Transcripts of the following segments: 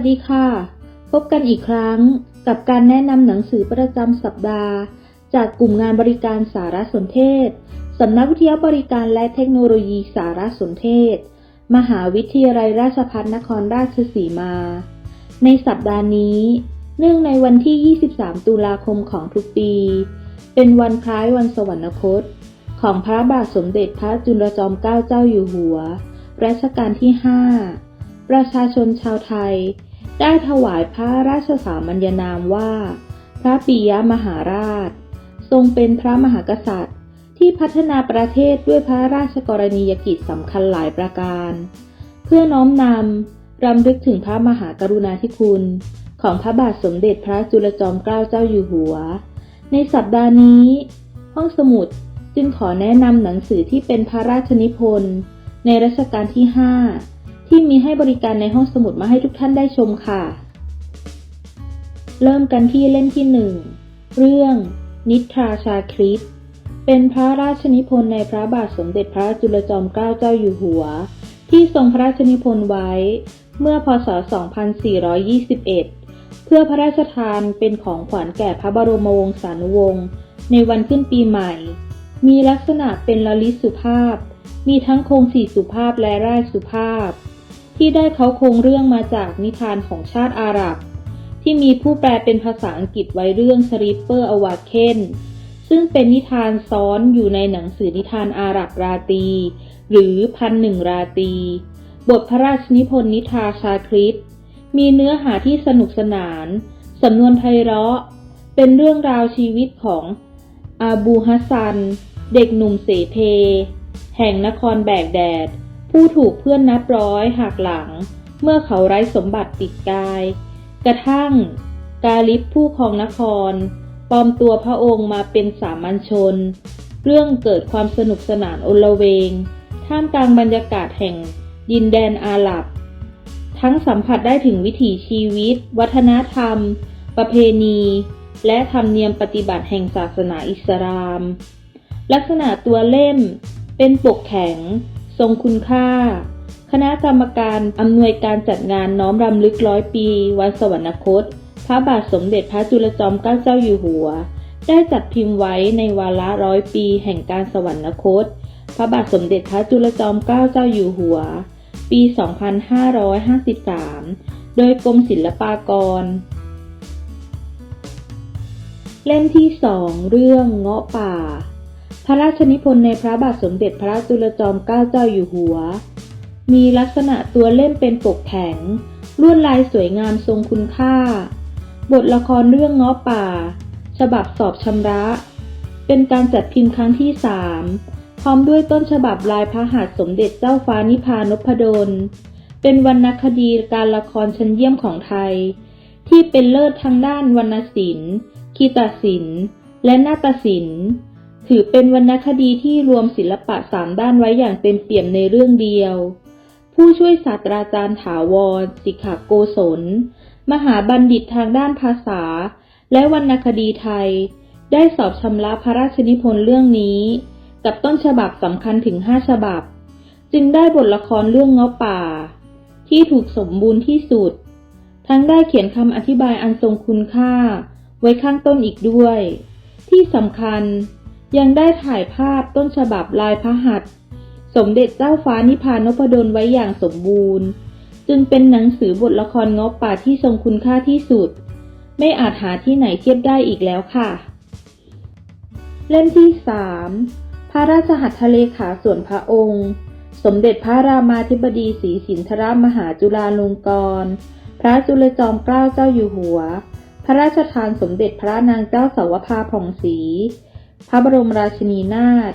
วัสดีค่ะ พบกันอีกครั้งกับการแนะนำหนังสือประจำสัปดาห์ จากกลุ่มงานบริการสารสนเทศสำนักวิทยาบริการและเทคโนโลยีสารสนเทศ มหาวิทยาลัยราชภัฏนครราชสีมา ในสัปดาห์นี้ เนื่องในวันที่ 23 ตุลาคมของทุกปี เป็นวันคล้ายวันสวรรคต ของพระบาทสมเด็จพระจุลจอมเกล้าเจ้าอยู่หัว รัชกาลที่ 5 ประชาชนชาวไทย ได้ถวายพระราชสามัญนามว่า พระปิยมหาราช ทรงเป็นพระมหากษัตริย์ ที่พัฒนาประเทศด้วยพระราชกรณียกิจสำคัญหลายประการ เพื่อน้อมนำรำลึกถึงพระมหากรุณาธิคุณ ของพระบาทสมเด็จพระจุลจอมเกล้าเจ้าอยู่หัว ในสัปดาห์นี้ ห้องสมุดจึงขอแนะนำหนังสือที่เป็นพระราชนิพนธ์ในรัชกาลที่ 5 ที่มีให้บริการในห้องสมุดมาให้ทุกท่านได้ชมค่ะ เริ่มกันที่เล่มที่หนึ่งเรื่อง นิทราชาคริสเป็นพระราชนิพนธ์ในพระบาทสมเด็จพระจุลจอมเกล้าเจ้าอยู่หัว ที่ทรงพระราชนิพนธ์ไว้ เมื่อพศ 2421 เพื่อพระราชทานเป็นของขวัญแก่พระบรมวงศานุวงศ์ในวันขึ้นปีใหม่ มีลักษณะเป็นละลิสุภาพ มีทั้งโครงสี่สุภาพและร่ายสุภาพ ที่ได้เขาโครงเรื่องมาจากนิทานของชาติอาหรับ ที่มีผู้แปลเป็นภาษาอังกฤษไว้เรื่องสริปเปอร์อวาเคนซึ่งเป็นนิทานซ้อนอยู่ในหนังสือนิทานอาหรับราตี หรือพันหนึ่งราตี บทพระราชนิพนธ์นิทาชาคริสต์มีเนื้อหาที่สนุกสนาน สำนวนไพเราะ เป็นเรื่องราวชีวิตของอาบูฮัสซัน เด็กหนุ่มเสเพ แห่งนครแบกแดด ผู้ถูกเพื่อนนับร้อยหักหลัง เมื่อเขาไร้สมบัติติดกาย กระทั่ง กาลิปผู้ครองนคร ปลอมตัวพระองค์มาเป็นสามัญชน เรื่องเกิดความสนุกสนานโอลเวง ท่ามกลางบรรยากาศแห่งดินแดนอาหรับ ทั้งสัมผัสได้ถึงวิถีชีวิต วัฒนธรรม ประเพณี และธรรมเนียมปฏิบัติแห่งศาสนาอิสลาม ลักษณะตัวเล่ม เป็นปกแข็ง ทรงคุณค่า คณะกรรมการอำนวยการจัดงานน้อมรำลึกร้อยปี วันสวรรคต พระบาทสมเด็จพระจุลจอมเกล้าเจ้าอยู่หัว ได้จัดพิมพ์ไว้ในวาระร้อยปี แห่งการสวรรคต พระบาทสมเด็จพระจุลจอมเกล้าเจ้าอยู่หัว ปี 2553 โดยกรมศิลปากร เล่มที่สองเรื่องเงาะป่า พระราชนิพนธ์ในพระบาทสมเด็จพระจุลจอมเกล้าเจ้าอยู่หัว มีลักษณะตัวเล่มเป็นปกแข็ง ลวดลายสวยงามทรงคุณค่า บทละครเรื่องเงาะป่า ฉบับสอบชำระ เป็นการจัดพิมพ์ครั้งที่สามพร้อมด้วยต้นฉบับลายพระหัตถ์สมเด็จเจ้าฟ้านิพานพดล เป็นวรรณคดีการละครชั้นเยี่ยมของไทย ที่เป็นเลิศทางด้านวรรณศิลป์คีตศิลป์ และนาฏศิลป์ ถือเป็นวรรณคดีที่รวมศิลปะสามด้านไว้อย่างเต็มเปี่ยมในเรื่องเดียว ผู้ช่วยศาสตราจารย์ถาวร สิกขาโกศล มหาบัณฑิตทางด้านภาษา และวรรณคดีไทย ได้สอบชำระพระราชนิพนธ์เรื่องนี้ กับต้นฉบับสำคัญถึงห้าฉบับ จึงได้บทละครเรื่องเงาะป่า ที่ถูกสมบูรณ์ที่สุด ทั้งได้เขียนคำอธิบายอันทรงคุณค่า ไว้ข้างต้นอีกด้วย ที่สำคัญ ยังได้ถ่ายภาพต้นฉบับลายพระหัตถ์สมเด็จเจ้าฟ้านิพานพดลไว้อย่างสมบูรณ์ จึงเป็นหนังสือบทละครงาะป่าที่ทรงคุณค่าที่สุด ไม่อาจหาที่ไหนเทียบได้อีกแล้วค่ะ เล่มที่สามพระราชหัตถเลขาส่วนพระองค์ สมเด็จพระรามาธิบดีศรีสินธรมหาจุฬาลงกรณพระจุลจอมเกล้าเจ้าอยู่หัว พระราชทานสมเด็จพระนางเจ้าสาวภาผ่องศรี พระบรมราชินีนาถ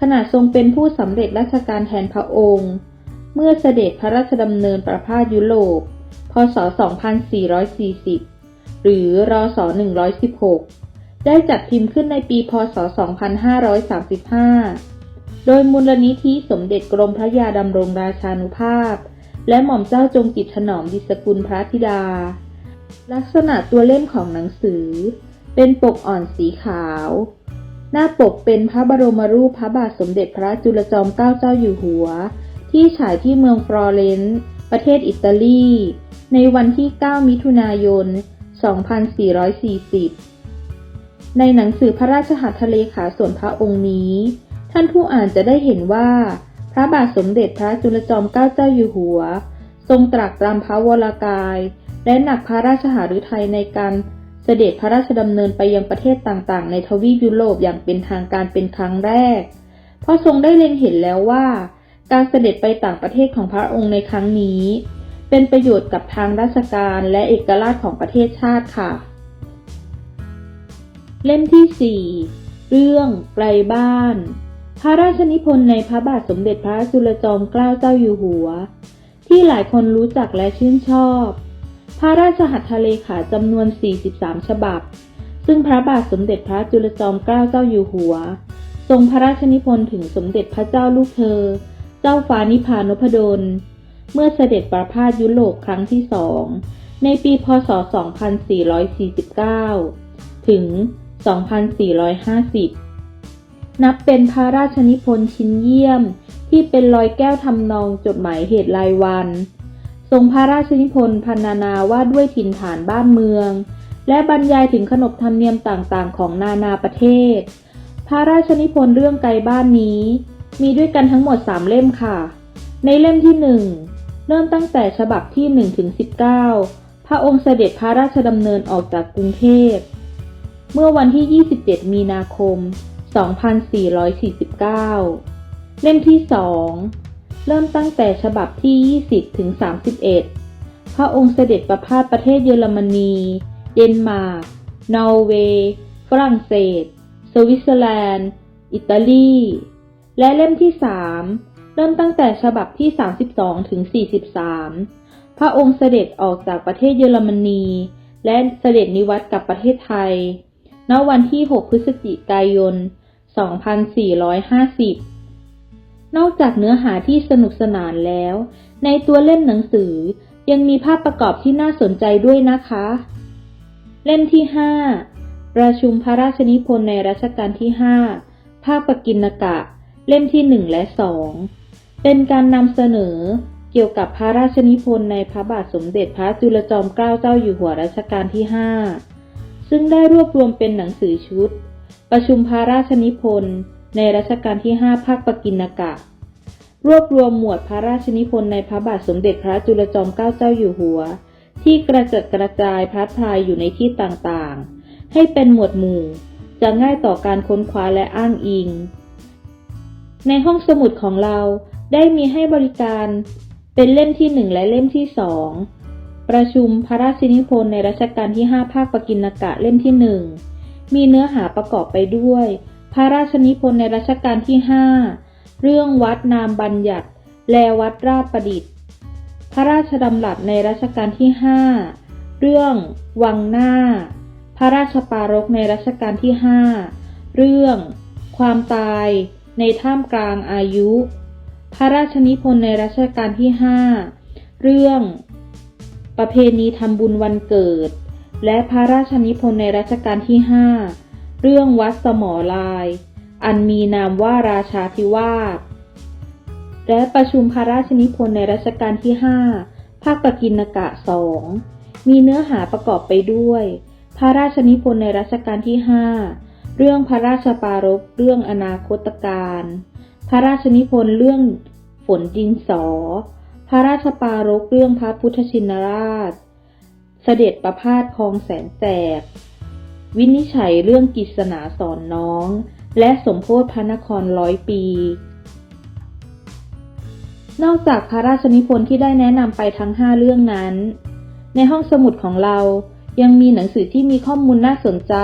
ขณะทรงเป็นผู้สำเร็จราชการแทนพระองค์ เมื่อเสด็จพระราชดำเนินประพาสยุโรป พศ 2440 หรือรศ 116 ได้จัดพิมพ์ขึ้นในปี พศ 2535 โดยมูลนิธิสมเด็จกรมพระยาดำรงราชานุภาพ และหม่อมเจ้าจงกิจถนอมดิสกุลพระธิดา ลักษณะตัวเล่มของหนังสือ เป็นปกอ่อนสีขาว หน้าปกเป็นพระบรมรูปพระบาทสมเด็จพระจุลจอมเกล้าเจ้าอยู่หัว ที่ฉายที่เมืองฟลอเรนซ์ประเทศอิตาลี ในวันที่ 9 มิถุนายน 2440 ในหนังสือพระราชหัตถเลขาส่วนพระองค์นี้ ท่านผู้อ่านจะได้เห็นว่า พระบาทสมเด็จพระจุลจอมเกล้าเจ้าอยู่หัว ทรงตรักตรำพระวรากาย และหนักพระราชหฤทัยในการ เสด็จพระราชดำเนินไปยังประเทศต่างๆ ในทวีปยุโรปอย่างเป็นทางการเป็นครั้งแรก เพราะทรงได้เล็งเห็นแล้วว่า การเสด็จไปต่างประเทศของพระองค์ในครั้งนี้ เป็นประโยชน์กับทางราชการและเอกราชของประเทศชาติค่ะ เล่มที่ 4 เรื่องไกลบ้าน พระราชนิพนธ์ในพระบาทสมเด็จพระจุลจอมเกล้าเจ้าอยู่หัว ที่หลายคนรู้จักและชื่นชอบ พระราชหัตถเลขาจำนวน 43 ฉบับ ซึ่งพระบาทสมเด็จพระจุลจอมเกล้าเจ้าอยู่หัว ทรงพระราชนิพนธ์ถึงสมเด็จพระเจ้าลูกเธอ เจ้าฟ้านิพานพดล เมื่อเสด็จประพาสยุโรปครั้งที่สองในปีพศ 2449 ถึง 2450 นับเป็นพระราชนิพนธ์ชิ้นเยี่ยมที่เป็นรอยแก้วทำนองจดหมายเหตุรายวัน ทรงพระราชนิพนธ์พรรณนาว่าด้วยถิ่นฐานบ้านเมือง และบรรยายถึงขนบธรรมเนียมต่างๆ ของนานาประเทศ พระราชนิพนธ์เรื่องไกลบ้านนี้ มีด้วยกันทั้งหมด 3 เล่มค่ะ ในเล่มที่ 1 เริ่มตั้งแต่ฉบับที่1ถึง19 พระองค์เสด็จพระราชดำเนินออกจากกรุงเทพ เมื่อวันที่ 27 มีนาคม 2449 เล่มที่ 2 เริ่มตั้งแต่ฉบับที่ 20 ถึง 31 พระองค์เสด็จประพาสประเทศเยอรมนี เดนมาร์ก นอร์เวย์ ฝรั่งเศส สวิตเซอร์แลนด์ อิตาลี และเล่มที่ 3 เริ่มตั้งแต่ฉบับที่ 32 ถึง 43 พระองค์เสด็จออกจากประเทศเยอรมนี และเสด็จนิวัตกลับประเทศไทย ณ วันที่ 6 พฤศจิกายน 2450 นอกจากเนื้อหาที่สนุกสนานแล้ว ในตัวเล่มหนังสือยังมีภาพประกอบที่น่าสนใจด้วยนะคะ เล่มที่ 5 ประชุมพระราชนิพนธ์ในรัชกาลที่ 5 ภาคปกิณกะ เล่มที่ 1 และ 2 เป็นการนำเสนอเกี่ยวกับพระราชนิพนธ์ในพระบาทสมเด็จพระจุลจอมเกล้าเจ้าอยู่หัวรัชกาลที่ 5 ซึ่งได้รวบรวมเป็นหนังสือชุด ประชุมพระราชนิพนธ์ ในรัชกาลที่ 5 ภาคปกิณกะ รวบรวมหมวดพระราชนิพนธ์ในพระบาทสมเด็จพระจุลจอมเกล้าเจ้าอยู่หัว ที่กระจัดกระจายพลัดพรายอยู่ในที่ต่างๆ ให้เป็นหมวดหมู่ จะง่ายต่อการค้นคว้าและอ้างอิง ในห้องสมุดของเราได้มีให้บริการเป็นเล่มที่1และเล่มที่2ประชุมพระราชนิพนธ์ในรัชกาลที่ 5 ภาคปกิณกะเล่มที่1มีเนื้อหาประกอบไปด้วย พระราชนิพนธ์ในรัชกาลที่ 5 เรื่องวัดนามบัญญัติ และวัดราชประดิษฐ์ พระราชดำรัสในรัชกาลที่ 5 เรื่องวังหน้า พระราชปารภในรัชกาลที่ 5 เรื่อง ความตายในท่ามกลางอายุ พระราชนิพนธ์ในรัชกาลที่ 5 เรื่อง ประเพณีทำบุญวันเกิด และพระราชนิพนธ์ในรัชกาลที่ 5 เรื่องวัดสมอลาย อันมีนามว่าราชาธิวาสและประชุมพระราชนิพนธ์ในรัชกาลที่ 5 ภาคปกิณกะสองมีเนื้อหาประกอบไปด้วย พระราชนิพนธ์ในรัชกาลที่ 5 เรื่องพระราชปารภเรื่องอนาคตการ พระราชนิพนธ์เรื่องฝนดินสอ พระราชปารภเรื่องพระพุทธชินราช เสด็จประพาสคลองแสนแสบ วินิจฉัยเรื่องกิษณาสอนน้อง และสมโพธิพระนครร้อยปี นอกจากพระราชนิพนธ์ที่ได้แนะนำไปทั้ง 5 เรื่องนั้น ในห้องสมุดของเรายังมีหนังสือที่มีข้อมูลน่าสนใจ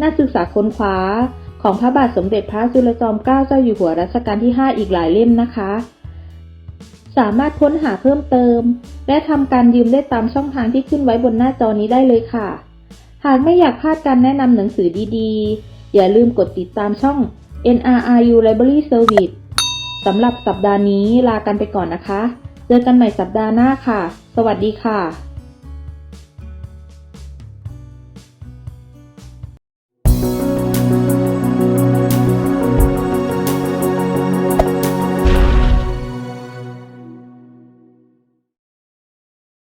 น่าศึกษาค้นคว้า ของพระบาทสมเด็จพระจุลจอมเกล้าเจ้าอยู่หัวรัชกาลที่ 5 อีกหลายเล่มนะคะ สามารถค้นหาเพิ่มเติม และทำการยืมได้ตามช่องทางที่ขึ้นไว้บนหน้าจอนี้ได้เลยค่ะ หากไม่อยากพลาดการแนะนำหนังสือดีๆ อย่าลืมกดติดตามช่อง NRRU Library Service สำหรับสัปดาห์นี้ลากันไปก่อนนะคะ เจอกันใหม่สัปดาห์หน้าค่ะ สวัสดีค่ะ